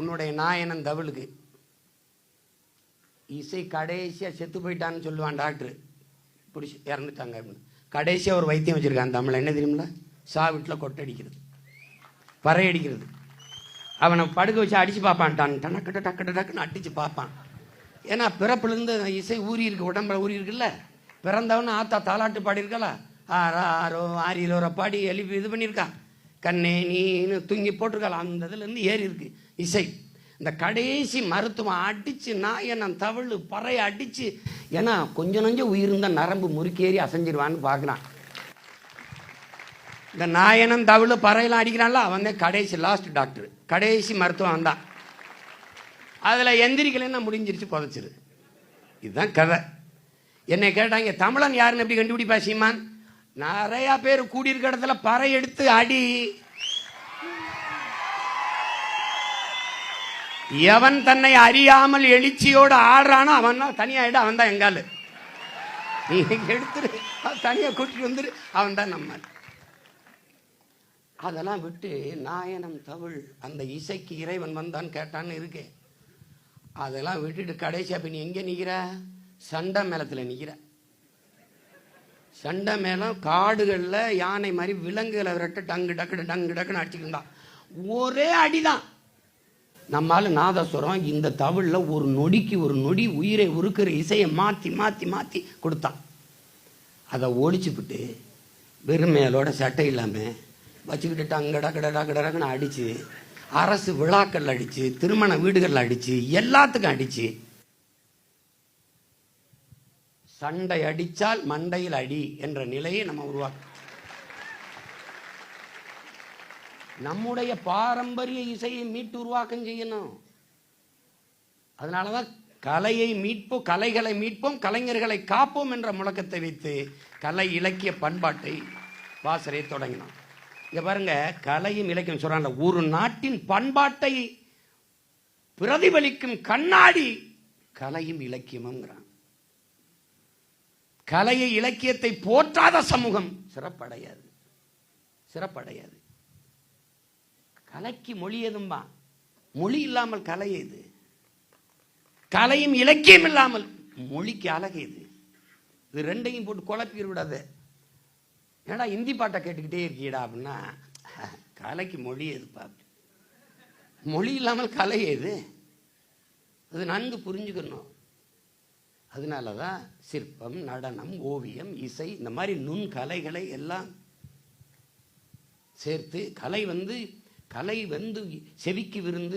உன்னுடைய நாயனன் தவிழுக்கு. இசை கடைசியாக செத்து போயிட்டான்னு சொல்லுவான் டாக்டர் பிடிச்சி இறந்துட்டாங்க அப்படின்னு. கடைசியாக ஒரு வைத்தியம் வச்சுருக்கான் தமிழ் என்ன தெரியுமில சா வீட்டில் கொட்டடிக்கிறது. பறை அடிக்கிறது அவனை படுக்க வச்சு அடித்து பார்ப்பான் டனக்கட்ட டக்கட்ட டக்குன்னு அடித்து பார்ப்பான். ஏன்னா பிறப்புலேருந்து இசை ஊறி இருக்கு உடம்புல ஊறி இருக்குல்ல? பிறந்தவன் ஆத்தா தாலாட்டு பாடியிருக்கல ஆரோ ஆரோ ஆரியிலோர பாடி எழுப்பி இது பண்ணியிருக்கா கண்ணே நீன்னு தூங்கி போட்டிருக்கலாம் அந்த இதுலேருந்து ஏறி இருக்கு. இசை. இந்த கடைசி மருத்துவம் அடித்து என்ன தவிழ் பறைய அடித்து ஏன்னா கொஞ்சம் நஞ்சம் உயிர் நரம்பு முறுக்கேறி அசைஞ்சிருவான்னு பார்க்குறான் இந்த நாயனம் தவிழ் பறையெல்லாம் அடிக்கிறான்ல அவன் தான் கடைசி லாஸ்ட் டாக்டர் கடைசி மருத்துவம் தான் அதில் எந்திரிக்கலன்னா முடிஞ்சிருச்சு புதைச்சிரு. இதுதான் கதை. என்னை கேட்டாங்க தமிழன் யாருன்னு எப்படி கண்டுபிடிப்பா சீமான்? நிறையா பேர் கூடியிருக்க இடத்துல பறை எடுத்து அடி. எவன் தன்னை அறியாமல் எழுச்சியோடு ஆடுறானோ அவன் தான் தனியாகிட அவன் தான் எங்கால். நீ எடுத்துரு தனியாக கூட்டிட்டு வந்துரு அவன் தான் நம்ம. அதெல்லாம் விட்டு நாயனம் தமிழ் அந்த இசைக்கு இறைவன் வந்தான் கேட்டான்னு இருக்கேன் அதெல்லாம் விட்டுட்டு கடைசியா இப்போ நீ எங்கே நிற்கிற சண்டை மேளத்தில் நிற்கிற சண்டை மேளம் காடுகளில் யானை மாதிரி விலங்குகளை விரட்ட டங்கு டக்கு டங்கு டக்குன்னு அடிச்சுக்கிட்டான் ஒரே அடிதான். நம்மால் நாதஸ்வரம் இந்த தவிழில் ஒரு நொடிக்கு ஒரு நொடி உயிரை உருக்கிற இசையை மாற்றி மாற்றி மாற்றி கொடுத்தான். அதை ஒழிச்சுப்புட்டு வெறுமையலோட சட்டை இல்லாமல் வச்சுக்கிட்டு டங்கடா கடடா கடடாக்குன்னு அடித்து அரசு விழாக்கள் அடித்து திருமண வீடுகளில் அடித்து எல்லாத்துக்கும் அடித்து சண்டை அடித்தால் மண்டையில் அடி என்ற நிலையை நம்ம உருவாக்கணும். நம்முடைய பாரம்பரிய இசையை மீட்டு உருவாக்கம் செய்யணும். அதனால தான் கலையை மீட்போம் கலைகளை மீட்போம் கலைஞர்களை காப்போம் என்ற முழக்கத்தை வைத்து கலை இலக்கிய பண்பாட்டை வாசரை தொடங்கினோம். இங்க பாருங்க கலையும் இலக்கியம் சொல்றாங்க. ஒரு நாட்டின் பண்பாட்டை பிரதிபலிக்கும் கண்ணாடி கலையும் இலக்கியமுங்கிறான் கலையை இலக்கியத்தை போற்றாத சமூகம் சிறப்படையாது. சிறப்படையாது. கலைக்கு மொழி எதும்பா மொழி இல்லாமல் கலை எது கலையும் இலக்கியம் இல்லாமல் மொழிக்கு அழகு இது இது ரெண்டையும் போட்டு குழப்பி விடாத ஏடா ஹிந்தி பாட்டை கேட்டுக்கிட்டே இருக்கீடா அப்படின்னா கலைக்கு மொழி எதுப்பா மொழி இல்லாமல் கலை எது அது நன்கு புரிஞ்சுக்கணும். அதனால தான் சிற்பம் நடனம் ஓவியம் இசை இந்த மாதிரி நுண் கலைகளை எல்லாம் சேர்த்து கலை வந்து கலை வந்து செவிக்கு விருந்து